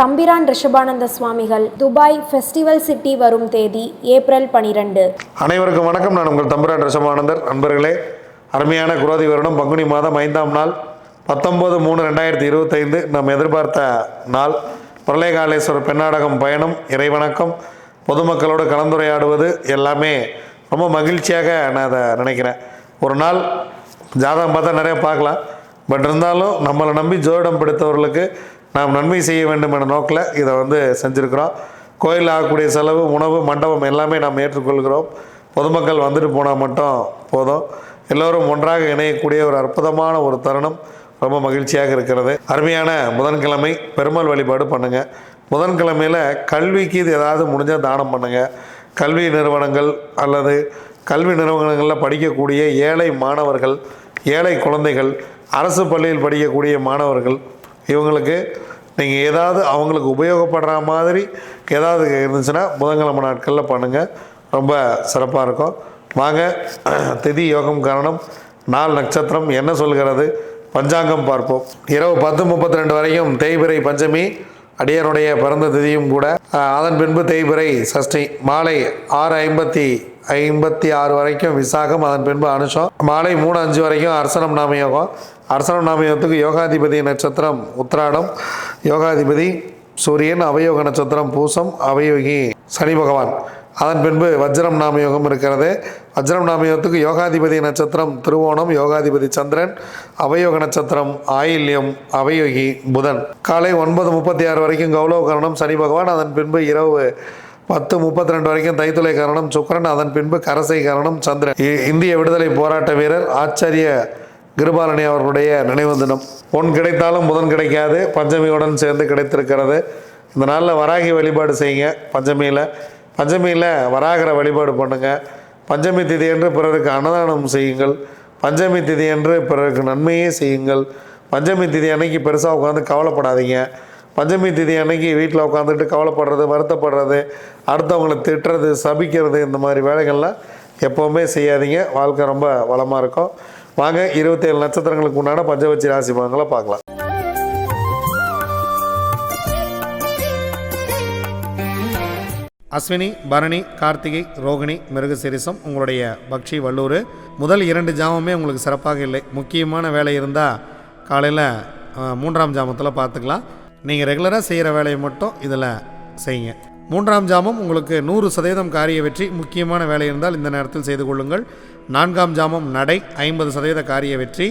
தம்பிரான் ரிஷபானந்த சுவாமிகள் Dubai festival city வரும் தேதி ஏப்ரல் பனிரெண்டு. அனைவருக்கும் வணக்கம். நான் உங்கள் தம்பிரான் ரிஷபானந்தர். நண்பர்களே அருமையான குரோதி வருடம். பங்குனி மாதம் ஐந்தாம் நாள் பத்தொம்போது மூணு ரெண்டாயிரத்தி இருபத்தைந்து. நாம் எதிர்பார்த்த நாள். பிரளயகாலேஸ்வரர் பெண்ணாடகம் பயணம் இறைவணக்கம் பொதுமக்களோடு கலந்துரையாடுவது எல்லாமே ரொம்ப மகிழ்ச்சியாக நான் அதை நினைக்கிறேன். ஒரு நாள் ஜாதகம் பார்த்தா நிறைய பார்க்கலாம். பட் இருந்தாலும் நம்மளை நம்பி ஜோதிடம் படித்தவர்களுக்கு நாம் நன்மை செய்ய வேண்டும் என்ற நோக்கில் இதை வந்து செஞ்சுருக்கிறோம். கோயில் ஆகக்கூடிய செலவு உணவு மண்டபம் எல்லாமே நாம் ஏற்றுக்கொள்கிறோம். பொதுமக்கள் வந்துட்டு போனால் மட்டும் போதும். எல்லோரும் ஒன்றாக இணையக்கூடிய ஒரு அற்புதமான ஒரு தருணம் ரொம்ப மகிழ்ச்சியாக இருக்கிறது. அருமையான புதன்கிழமை பெருமாள் வழிபாடு பண்ணுங்கள் புதன்கிழமையில் கல்விக்கு இது ஏதாவது முடிஞ்சால் தானம் பண்ணுங்கள் கல்வி நிறுவனங்கள் அல்லது கல்வி நிறுவனங்களில் படிக்கக்கூடிய ஏழை மாணவர்கள் ஏழை குழந்தைகள் அரசு பள்ளியில் படிக்கக்கூடிய மாணவர்கள் இவங்களுக்கு நீங்கள் ஏதாவது அவங்களுக்கு உபயோகப்படுற மாதிரி ஏதாவது இருந்துச்சுன்னா புதன்கிழமை நாட்களில் பண்ணுங்கள் ரொம்ப சிறப்பாக இருக்கும். வாங்க திதி யோகம் காரணம் நாள் நட்சத்திரம் என்ன சொல்கிறது? பஞ்சாங்கம் பார்ப்போம். இரவு பத்து முப்பத்தி ரெண்டு வரைக்கும் தேய்பிறை பஞ்சமி அடியனுடைய பிறந்த திதியும் கூட. அதன் பின்பு தேய்பிரை சஷ்டி மாலை ஆறு ஐம்பத்தி ஐம்பத்தி ஆறு வரைக்கும் விசாகம் அதன் பின்பு அனுஷம். மாலை மூணு அஞ்சு வரைக்கும் அரசனம் நாமயோகம் அரசனம் நாமயோகத்துக்கு யோகாதிபதி நட்சத்திரம் உத்திராடம் யோகாதிபதி சூரியன் அவயோக நட்சத்திரம் பூசம் அவயோகி சனி பகவான். அதன் பின்பு வஜ்ரம் நாமயோகம் இருக்கிறது. வஜ்ரம் நாமயோகத்துக்கு யோகாதிபதி நட்சத்திரம் திருவோணம் யோகாதிபதி சந்திரன் அவயோக நட்சத்திரம் ஆயில்யம் அவயோகி புதன். காலை ஒன்பது முப்பத்தி ஆறு வரைக்கும் கௌலவ கரணம் சனி பகவான் அதன் பின்பு இரவு பத்து முப்பத்தி ரெண்டு வரைக்கும் தைத்துளை கரணம் சுக்கிரன் அதன் பின்பு கரசை கரணம் சந்திரன் இந்திய விடுதலை போராட்ட வீரர் ஆச்சாரிய கிருபாலனி அவர்களுடைய நினைவு தினம். பொன் கிடைத்தாலும் புதன் கிடைக்காது பஞ்சமியுடன் சேர்ந்து கிடைத்திருக்கிறது. இந்த நாளில் வராகி வழிபாடு செய்யுங்க பஞ்சமியில். பஞ்சமியில் வராகர வழிபாடு பண்ணுங்கள் பஞ்சமி திதி என்று பிறருக்கு அன்னதானம் செய்யுங்கள். பஞ்சமி திதி என்று பிறருக்கு நன்மையே செய்யுங்கள். பஞ்சமி திதி அன்னைக்கு பெருசாக உட்காந்து கவலைப்படாதீங்க. பஞ்சமி திதி அன்னைக்கு வீட்டில் உட்காந்துட்டு கவலைப்படுறது வருத்தப்படுறது அடுத்தவங்களை திட்டுறது சபிக்கிறது இந்த மாதிரி வேலைகள்லாம் எப்போவுமே செய்யாதீங்க. வாழ்க்கை ரொம்ப வளமாக இருக்கும். வாங்க இருபத்தேழு நட்சத்திரங்களுக்கு உண்டான பஞ்சவச்சி ராசி பலன்களை பார்க்கலாம். அஸ்வினி பரணி கார்த்திகை ரோகிணி மிருகசிரிசம் உங்களுடைய பக்ஷி வல்லூர் முதல் இரண்டு ஜாமமே உங்களுக்கு சிறப்பாக இல்லை. முக்கியமான வேலை இருந்தால் காலையில் மூன்றாம் ஜாமத்தில் பார்த்துக்கலாம். நீங்கள் ரெகுலராக செய்கிற வேலையை மட்டும் இதில் செய்யுங்க. மூன்றாம் ஜாமம் உங்களுக்கு நூறு சதவீதம் காரிய வெற்றி முக்கியமான வேலை இருந்தால் இந்த நேரத்தில் செய்து கொள்ளுங்கள். நான்காம் ஜாமம் நடை ஐம்பது சதவீத காரிய வெற்றி.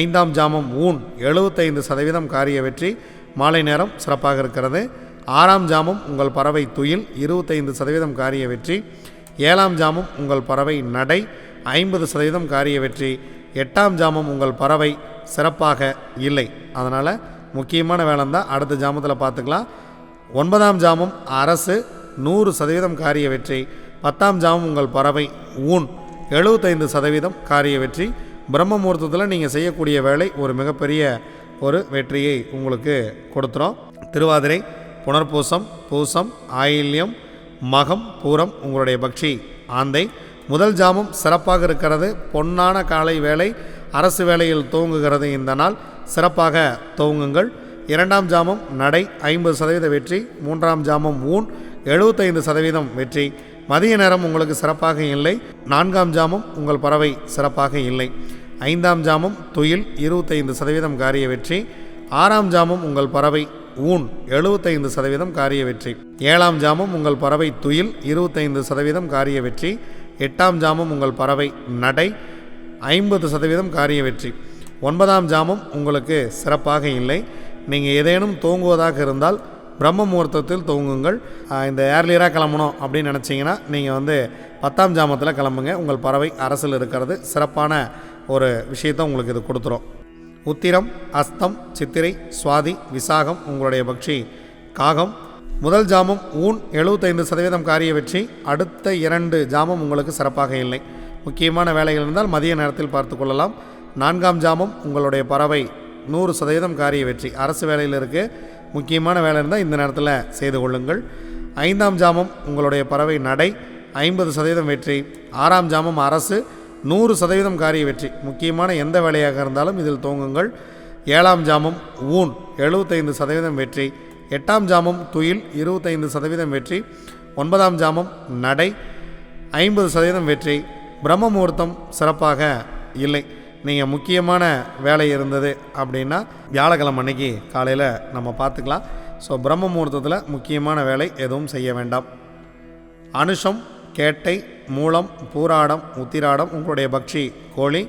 ஐந்தாம் ஜாமம் ஊன் எழுபத்தைந்து சதவீதம் காரிய வெற்றி. மாலை நேரம் சிறப்பாக இருக்கிறது. ஆறாம் ஜாமம் உங்கள் பறவை துயில் இருபத்தைந்து சதவீதம் காரிய வெற்றி. ஏழாம் ஜாமம் உங்கள் பறவை நடை ஐம்பது சதவீதம் காரிய வெற்றி. எட்டாம் ஜாமம் உங்கள் பறவை சிறப்பாக இல்லை. அதனால் முக்கியமான வேலை தான் அடுத்த ஜாமத்தில் பார்த்துக்கலாம். ஒன்பதாம் ஜாமம் அரசு நூறு சதவீதம் காரிய வெற்றி பத்தாம் ஜாமம் உங்கள் பறவை ஊன் எழுபத்தைந்து சதவீதம் காரிய வெற்றி. பிரம்ம முகூர்த்தத்தில் நீங்கள் செய்யக்கூடிய வேலை ஒரு மிகப்பெரிய ஒரு வெற்றியை உங்களுக்கு கொடுத்துரும். திருவாதிரை புனர்பூசம் பூசம் ஆயில்யம் மகம் பூரம் உங்களுடைய பக்ஷி ஆந்தை. முதல் ஜாமம் சிறப்பாக இருக்கிறது பொன்னான காலை வேலை அரசு வேலையில் துவங்குகிறது இந்த நாள். சிறப்பாக துவங்குங்கள் இரண்டாம் ஜாமம் நடை ஐம்பது சதவீத வெற்றி மூன்றாம் ஜாமம் ஊன் எழுபத்தைந்து சதவீதம் வெற்றி. மதிய நேரம் உங்களுக்கு சிறப்பாக இல்லை. நான்காம் ஜாமம் உங்கள் பறவை சிறப்பாக இல்லை. ஐந்தாம் ஜாமம் துயில் இருபத்தைந்து சதவீதம் காரிய வெற்றி. ஆறாம் ஜாமம் உங்கள் பறவை ஊன் எழுபத்தைந்து சதவீதம் காரிய வெற்றி. ஏழாம் ஜாமம் உங்கள் பறவை துயில் இருபத்தைந்து சதவீதம் காரிய வெற்றி. எட்டாம் ஜாமம் உங்கள் பறவை நடை ஐம்பது சதவீதம் காரிய வெற்றி. ஒன்பதாம் ஜாமம் உங்களுக்கு சிறப்பாக இல்லை. நீங்கள் ஏதேனும் தூங்குவதாக இருந்தால் பிரம்ம முகூர்த்தத்தில் தூங்குங்கள். இந்த ஏர்லியராக கிளம்பணும் அப்படின்னு நினச்சிங்கன்னா நீங்கள் வந்து பத்தாம் ஜாமத்தில் கிளம்புங்க. உங்கள் பறவை அரசில் இருக்கிறது. சிறப்பான ஒரு விஷயத்தை உங்களுக்கு இது கொடுத்துரும். உத்திரம் அஸ்தம் சித்திரை சுவாதி விசாகம் உங்களுடைய பக்ஷி காகம். முதல் ஜாமம் ஊன் எழுபத்தைந்து சதவீதம் காரிய வெற்றி. அடுத்த இரண்டு ஜாமம் உங்களுக்கு சிறப்பாக இல்லை. முக்கியமான வேலைகள் இருந்தால் மதிய நேரத்தில் பார்த்து கொள்ளலாம். நான்காம் ஜாமம் உங்களுடைய பறவை நூறு சதவீதம் காரிய வெற்றி. அரசு வேலையில் இருக்குது முக்கியமான வேலை இருந்தால் இந்த நேரத்தில் செய்து கொள்ளுங்கள். ஐந்தாம் ஜாமம் உங்களுடைய பறவை நடை. ஐம்பது சதவீதம் வெற்றி. ஆறாம் ஜாமம் அரசு. நூறு சதவீதம் காரிய வெற்றி. முக்கியமான எந்த வேலையாக இருந்தாலும் இதில் தூங்குங்கள். ஏழாம் ஜாமம் ஊன். எழுபத்தைந்து சதவீதம் வெற்றி. எட்டாம் ஜாமம் துயில். இருபத்தைந்து சதவீதம் வெற்றி. ஒன்பதாம் ஜாமம் நடை. ஐம்பது சதவீதம் வெற்றி. பிரம்ம முகூர்த்தம் சிறப்பாக இல்லை. நீங்கள் முக்கியமான வேலை இருந்தது அப்படின்னா வியாழக்கிழமை அன்னைக்கு காலையில் நம்ம பார்த்துக்கலாம். ஸோ பிரம்ம முகூர்த்தத்தில் முக்கியமான வேலை எதுவும் செய்ய வேண்டாம். அனுஷம் கேட்டை மூலம் பூராடம் உத்திராடம் உங்களுடைய பக்ஷி கோழி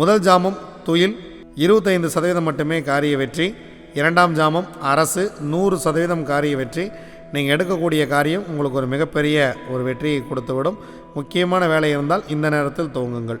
முதல் ஜாமம் துயில் இருபத்தைந்து சதவீதம் மட்டுமே காரிய வெற்றி இரண்டாம் ஜாமம் அரசு நூறு சதவீதம் காரிய வெற்றி. நீங்கள் எடுக்கக்கூடிய காரியம் உங்களுக்கு ஒரு மிகப்பெரிய ஒரு வெற்றியை கொடுத்துவிடும். முக்கியமான வேலை இருந்தால் இந்த நேரத்தில் துவங்குங்கள்.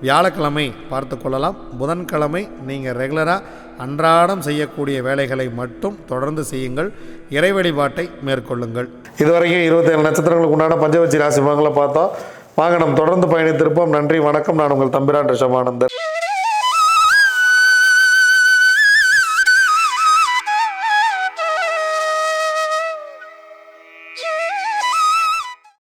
வியாழக்கிழமை பார்த்து கொள்ளலாம். புதன்கிழமை நீங்கள் ரெகுலராக அன்றாடம் செய்யக்கூடிய வேலைகளை மட்டும் தொடர்ந்து செய்யுங்கள். இறை வழிபாட்டை மேற்கொள்ளுங்கள். இதுவரைக்கும் இருபத்தேழு நட்சத்திரங்களுக்கு உண்டான பஞ்சவச்சி ராசி பங்களை பார்த்தோம். வாங்க நம் தொடர்ந்து பயணித்திருப்போம். நன்றி வணக்கம். நான் உங்கள் தம்பிரான் ரிஷபானந்தர்